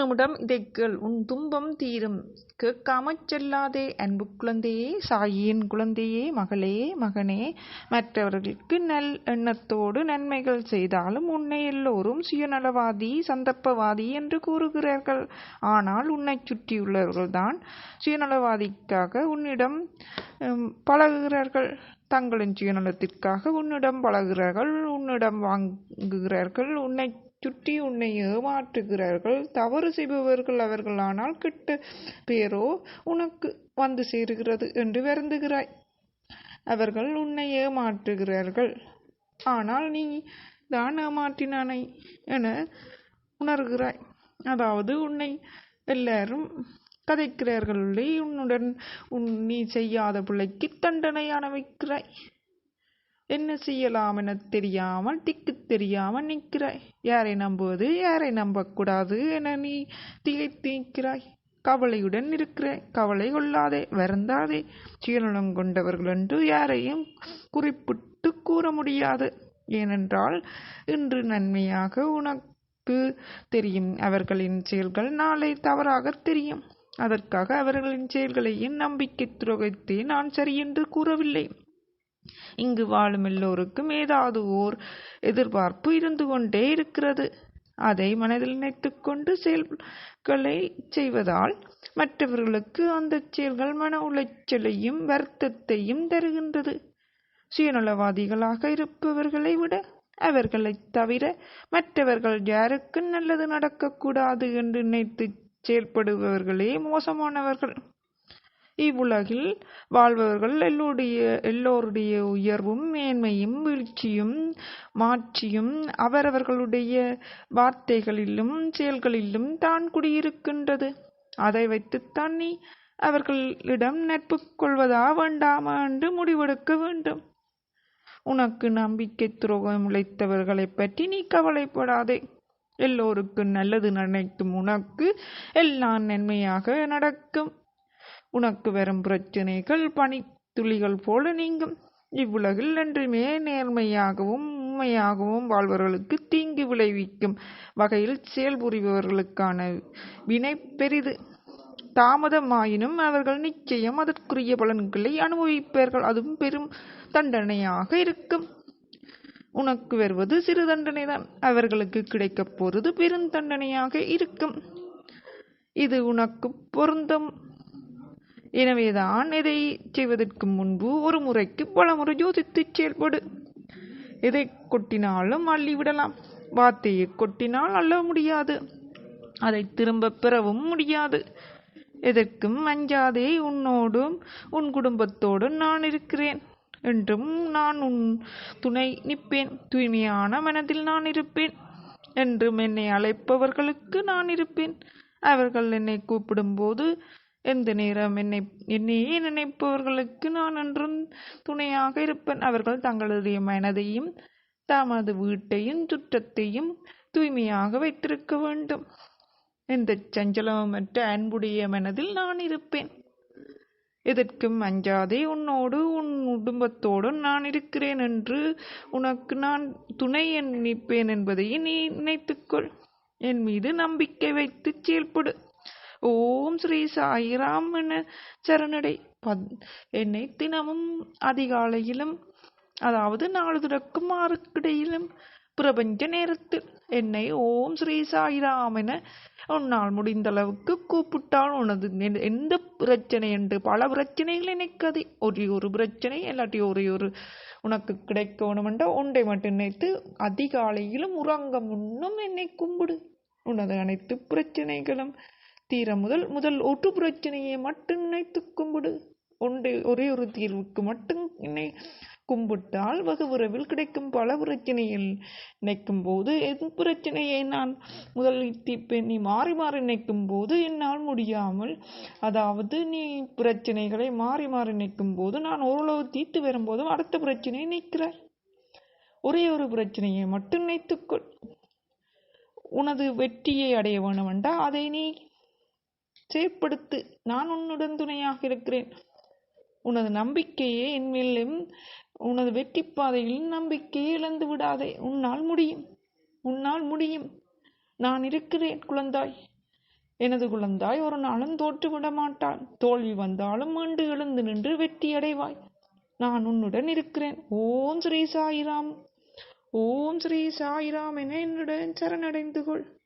நிமிடம் இதைக்கேள் உன் துன்பம் தீரும். கேட்காமற் செல்லாதே அன்பு குழந்தையே சாயின் குழந்தையே மகளே மகனே. மற்றவர்களுக்கு நல் எண்ணத்தோடு நன்மைகள் செய்தாலும் உன்னை எல்லோரும் சுயநலவாதி சந்தர்ப்பவாதி என்று கூறுகிறார்கள். ஆனால் உன்னைச் சுற்றியுள்ளவர்கள்தான் சுயநலவாதிக்காக உன்னிடம் பழகுகிறார்கள். தங்களின் சுயநலத்திற்காக உன்னிடம் பழகுகிறார்கள் உன்னிடம் வாங்குகிறார்கள் உன்னை சுற்றி உன்னை ஏமாற்றுகிறார்கள். தவறு செய்பவர்கள் அவர்களானால் கெட்ட பேரோ உனக்கு வந்து சேருகிறது என்று வருந்துகிறாய். அவர்கள் உன்னை ஏமாற்றுகிறார்கள். ஆனால் நீ தான் ஏமாற்றினானை என உணர்கிறாய். அதாவது உன்னை எல்லாரும் கதைக்கிறார்கள். உன்னுடன் உன் நீ செய்யாத பிள்ளைக்கு தண்டனை அனுபவிக்கிறாய் என்ன செய்யலாம் என தெரியாமல் திக்கு தெரியாமல் நிற்கிறாய். யாரை நம்புவது? யாரை நம்பக்கூடாது என நீ திகைத்து நிற்கிறாய். கவலையுடன் இருக்கிறாய் கவலை கொள்ளாதே. வருந்தாதே. சுயநலம் கொண்டவர்கள் என்று யாரையும் குறிப்பிட்டு கூற முடியாது. ஏனென்றால் இன்று நன்மையாக உனக்கு தெரியும். அவர்களின் செயல்கள் நாளை தவறாக தெரியும். அதற்காக அவர்களின் செயல்களையும் நம்பிக்கை துரோகத்தை நான் சரியென்று கூறவில்லை. இங்கு வாழும் எல்லோருக்கும் ஏதாவது ஓர் எதிர்பார்ப்பு இருந்து கொண்டே இருக்கிறது. அதை மனதில் நினைத்துக்கொண்டு செயல்களை செய்வதால் மற்றவர்களுக்கு அந்த செயல்கள் மன உளைச்சலையும் வருத்தத்தையும் தருகின்றது. சுயநலவாதிகளாக இருப்பவர்களை விட அவர்களைத் தவிர மற்றவர்கள் யாருக்கும் நல்லது நடக்கக்கூடாது என்று நினைத்து செயல்படுபவர்களே மோசமானவர்கள். இவ்வுலகில் வாழ்பவர்கள் எல்லோருடைய எல்லோருடைய உயர்வும் மேன்மையும் வீழ்ச்சியும் மாட்சியும் அவரவர்களுடைய வார்த்தைகளிலும் செயல்களிலும் தான் குடியிருக்கின்றது. அதை வைத்துத்தான் நீ அவர்களிடம் நட்பு கொள்வதா வேண்டாமா என்று முடிவெடுக்க வேண்டும். உனக்கு நம்பிக்கை துரோகம் உழைத்தவர்களைப் பற்றி நீ கவலைப்படாதே. எல்லோருக்கும் நல்லது நினைக்கும் உனக்கு எல்லாம் நன்மையாக நடக்கும். உனக்கு வரும் பிரச்சனைகள் பனித்துளிகள் போல நீங்கும். இவ்வுலகில் என்றுமே நேர்மையாகவும் உண்மையாகவும் வாழ்வர்களுக்கு தீங்கு விளைவிக்கும் வகையில் செயல்புரிபவர்களுக்கான வினை பெரிது. தாமதமாயினும் அவர்கள் நிச்சயம் அதற்குரிய பலன்களை அனுபவிப்பார்கள். அதுவும் பெரும் தண்டனையாக இருக்கும். உனக்கு வருவது சிறு தண்டனைதான். அவர்களுக்கு கிடைக்கப் போறது பெருந்தண்டனையாக இருக்கும். இது உனக்கு பொருந்தும். எனவேதான் இதை செய்வதற்கு முன்பு ஒரு முறைக்கு பல முறை யோசித்து செயல்படு. எதை கொட்டினாலும் அள்ளிவிடலாம் வார்த்தையை கொட்டினால் அள்ள முடியாது. அதை திரும்ப பெறவும் முடியாது. எதற்கும் அஞ்சாதே உன்னோடும் உன் குடும்பத்தோடும் நான் இருக்கிறேன் என்றும் நான் உன் துணை நிற்பேன். தூய்மையான மனதில் நான் இருப்பேன் என்றும் என்னை அழைப்பவர்களுக்கு நான் இருப்பேன். அவர்கள் என்னை கூப்பிடும்போது எந்த நேரம் என்னை என்னையே நினைப்பவர்களுக்கு நான் என்றும் துணையாக இருப்பேன்? அவர்கள் தங்களுடைய மனதையும் தமது வீட்டையும் சுற்றத்தையும் தூய்மையாக வைத்திருக்க வேண்டும். எந்த சஞ்சலமற்ற அன்புடைய மனதில் நான் இருப்பேன். எதற்கும் அஞ்சாதே உன்னோடு உன் குடும்பத்தோடு நான் இருக்கிறேன் என்று உனக்கு நான் துணை நிற்பேன் என்பதை நீ நினைத்துக்கொள். என் மீது நம்பிக்கை வைத்து செயல்படு. ஓம் ஸ்ரீ சாயிராம் என சரணடை. பத் என்னை தினமும் அதிகாலையிலும் அதாவது நாலு துறக்கும் ஆறுக்கிடையிலும் பிரபஞ்ச நேரத்தில் என்னை ஓம் ஸ்ரீ சாயிராம் என உன்னால் முடிந்த அளவுக்கு கூப்பிட்டால் உனது எந்த பிரச்சனை என்று பல பிரச்சனைகள் நினைக்காதே. ஒரே ஒரு பிரச்சனை இல்லாட்டி ஒரே ஒரு உனக்கு கிடைக்க வேணுமென்ற ஒன்றை மட்டும் நினைத்து அதிகாலையிலும் உறங்க முன்னும் என்னை கும்பிடு. உனது அனைத்து பிரச்சனைகளும் தீர முதல் முதல் ஒட்டு பிரச்சனையை மட்டும் நினைத்து கும்பிடு. ஒன்று ஒரே ஒரு தீர்வுக்கு மட்டும் என்னை கும்பிட்டால் வகு விரைவில் கிடைக்கும் பல பிரச்சனையில் நினைக்கும் போது எது பிரச்சனையை நான் முதலில் தீர்ப்பேன். நீ மாறி மாறி நினைக்கும் போது என்னால் முடியாமல் அதாவது நீ பிரச்சனைகளை மாறி மாறி நினைக்கும் போது நான் ஓரளவு தீர்த்து வரும்போதும் அடுத்த பிரச்சனையை நிற்கிறாய் ஒரே ஒரு பிரச்சனையை மட்டும் நினைத்துக்கொள் உனது வெற்றியை அடைய வேண்டுமென்றா அதை நீ செயற்படுத்து நான் உன்னுடன் துணையாக இருக்கிறேன். உனது நம்பிக்கையே என் மேலும் உனது வெற்றி பாதையில் நம்பிக்கையை இழந்து விடாதே. உன்னால் முடியும். உன்னால் முடியும். நான் இருக்கிறேன் குழந்தாய். எனது குழந்தாய் ஒரு நாளும் தோற்று விட தோல்வி வந்தாலும் மீண்டு எழுந்து நின்று வெற்றி அடைவாய். நான் உன்னுடன் இருக்கிறேன். ஓம் ஸ்ரீ சாயிராம். ஓம் ஸ்ரீ சாயிராம் என என்னுடன் சரணடைந்து கொள்.